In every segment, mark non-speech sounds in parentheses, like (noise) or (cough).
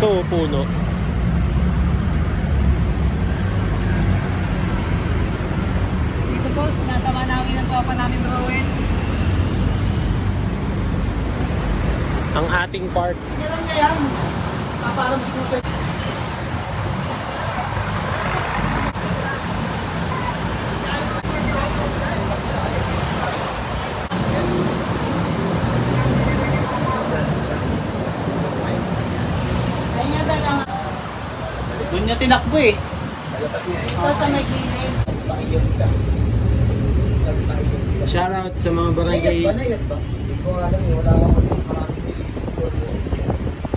Ito, puno. Dito po, sinasama namin ang tropa namin Rowan. Ang ating park. Meron niya yan. Papalam siguro sa niya tinakbo eh. Ito sa may gilid. Shoutout sa mga barangay? Hindi ko alam eh. Wala akong pati maraming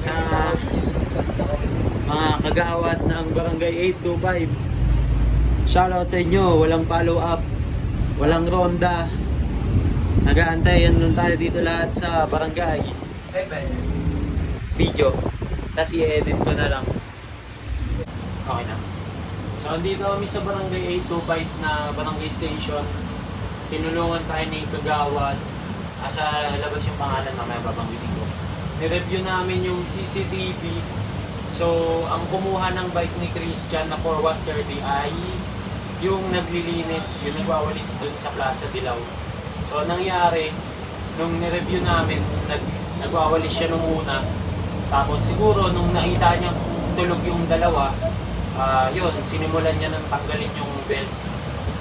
sa mga kagawad ng barangay 825. Shoutout sa inyo, walang follow up, walang ronda. Nagaantay yan lang tayo dito lahat sa barangay. Video. Tapos i-edit ko na lang. Okay na. So, andito kami sa barangay 825 na barangay station. Tinulungan tayo ni Kagawad. Ah, sa labas yung pangalan mamaya babanggitin ko. Ni-review namin yung CCTV. So, ang kumuha ng bike ni Christian na for 130 ay yung naglilinis, yung nagwawalis dun sa Plaza Dilaw. So, ang nangyari, nung ni-review namin, nag, nagwawalis siya nung una. Tapos siguro nung nakita niya tulog yung dalawa, ah yun, sinimulan niya nang tanggalin yung belt.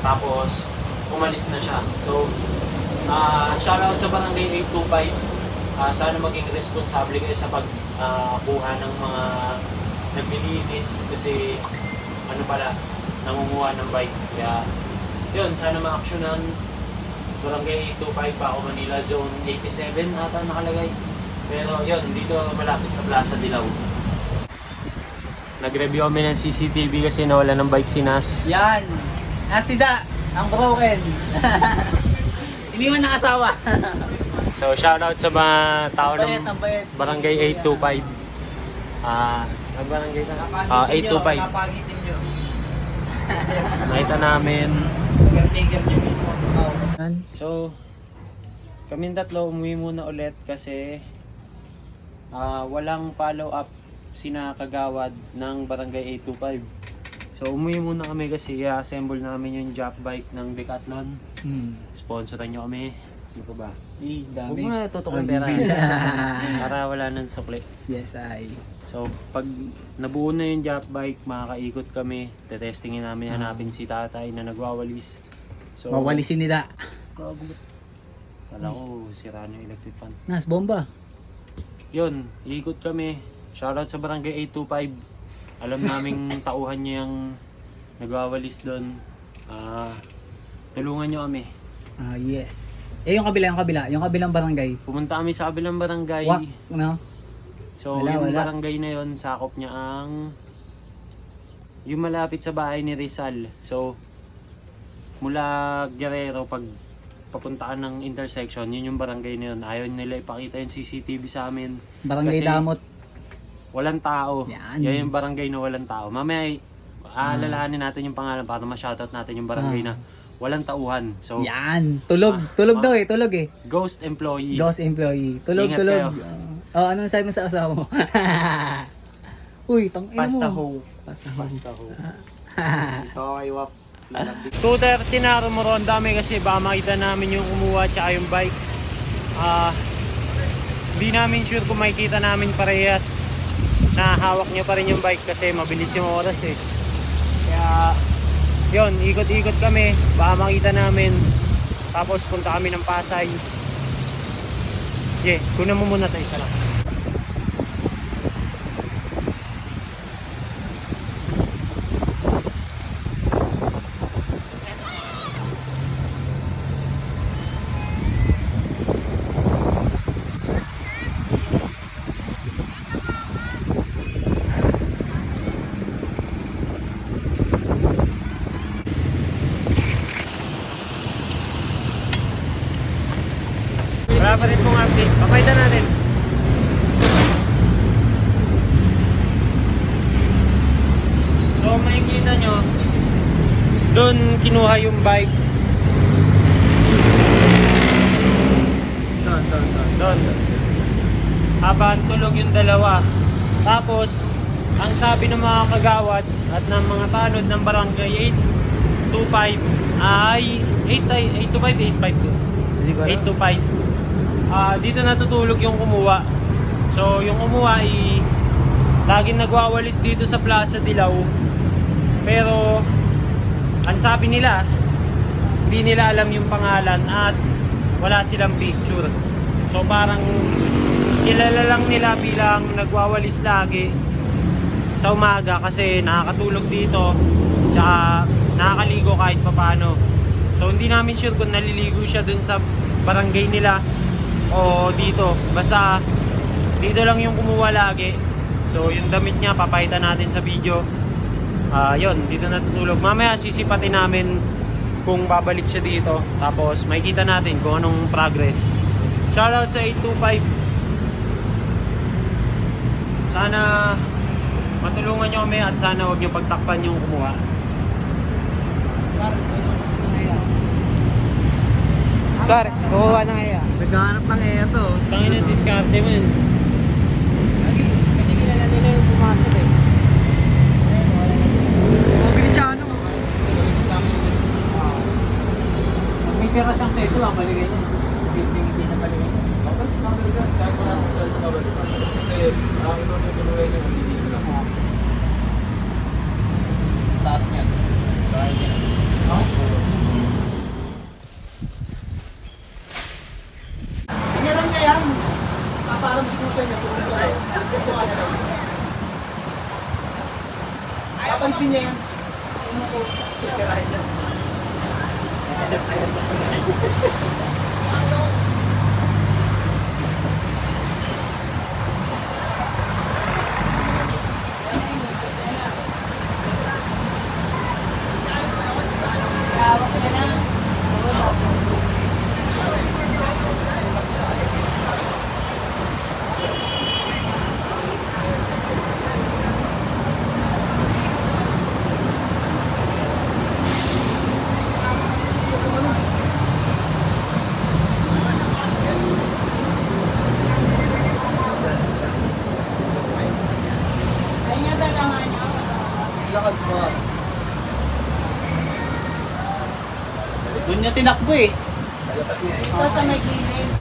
Tapos, umalis na siya. So, ah shoutout sa Barangay 825. Ah, sana maging responsable kayo sa pagkuha ng mga naglilinis kasi ano pala, nangunguha ng bike. Kaya, yun, sana ma-actionan Barangay 825 pa ako Manila Zone 87 ata nakalagay. Pero yun, dito malapit sa Plaza Dilaw. Nag-review kami ng CCTV kasi nawala ng bike si Nas. Yan. At si Da, ang broken. Iniwan ng asawa. So shoutout sa mga tao ng. Barangay 825. Ah, ang barangay na? Ah, 825. Kapagitin nyo. (laughs) Nakita namin. Caretaker nyo mismo. So, kaming tatlo umuwi muna ulit kasi ah, walang follow up sina kagawad ng Barangay 825. So, umuwi muna kami kasi i-assemble namin yung jack bike ng Decathlon. Hmm. Sponsoran nyo kami. Ano pa ba? Eh, Huwag dami. mo na tutok yung pera. (laughs) Para wala nang sukli. yes, ay. So, pag nabuo na yung jack bike, makakaikot kami. Tetestingin namin, Ah. hanapin si tatay na nagwawalis. So, Mawalisin nila. Kala ko, sira na yung electric fan. Nas, bomba. Yun, iikot kami. Shoutout sa barangay 825. Alam naming (laughs) tauhan niya yung nagwawalis doon. Ah, tulungan niyo kami. Ah, yes. Eh, yung kabila, yung kabila. Yung kabilang barangay. Pumunta kami sa kabilang barangay. Wak, no? So, Wala, yung wala. barangay na yun, sakop niya ang yung malapit sa bahay ni Rizal. So, mula Guerrero, pag papunta ka ng intersection, yun yung barangay na yun. Ayaw nila ipakita yung CCTV sa amin. Barangay Kasi- Damot. Walang tao. Yan. yung barangay na walang tao. Mamaya, aalalahanin natin yung pangalan para ma-shoutout natin yung barangay Ah. na walang tauhan. So, Yan. Tulog. Ah, tulog ah. daw eh. Tulog eh. ghost employee. Ghost employee. Tulog, Ingat tulog. kayo. Oh, anong sabi mo sa asawa mo? (laughs) Uy, tang ina mo. Pasaho. Pasaho. Pasaho. (laughs) Okay, wap. Lalambing. 2.30 na rumuron dami kasi baka makita namin yung kumuha tsaka yung bike. Ah, hindi namin sure kung makikita namin parehas na hawak niya pa rin yung bike kasi mabilis yung oras eh. Kaya, yun, ikot-ikot kami, baka makita namin. Tapos punta kami ng Pasay. Yeah, kunan mo muna tayo isa lang. Wala pa rin pong update. Papaitan natin. So makikita nyo, doon kinuha yung bike. Doon, doon, doon. Doon. Habang tulog yung dalawa. Tapos, ang sabi ng mga kagawad at ng mga tanod ng barangay 825 ay 8, 825, 852. Hindi 825. Ah, dito natutulog yung kumuha. So, yung kumuha ay laging nagwawalis dito sa Plaza Dilaw. Pero ang sabi nila, hindi nila alam yung pangalan at wala silang picture. So parang kilala lang nila bilang nagwawalis lagi sa umaga kasi nakakatulog dito tsaka nakakaligo kahit papano. So hindi namin sure kung naliligo siya dun sa barangay nila o dito. Basta dito lang yung kumuha lagi. So yung damit niya papakita natin sa video. Ah, yun, dito natutulog. Mamaya sisipatin namin kung babalik siya dito. Tapos makikita natin kung anong progress. Shoutout sa 825. Sana matulungan nyo kami at sana huwag nyo pagtakpan yung kumuha. Kar, kukuha na kaya. Naghahanap ng EA to. Tangin na diskarte mo yun. Lagi, kasi kilala nila yung pumasok eh. Mobilichano. Pag may pera siyang seso, ang maligay niya. Simpleng hindi na paligay niya. Taas niya. Tingnan niya yan. Ah, Parang si Kusa niya. Ito ka na lang. Papansin niya yan. Ko? Sikirahin niya. Tinakbo eh. Ito sa may gilid.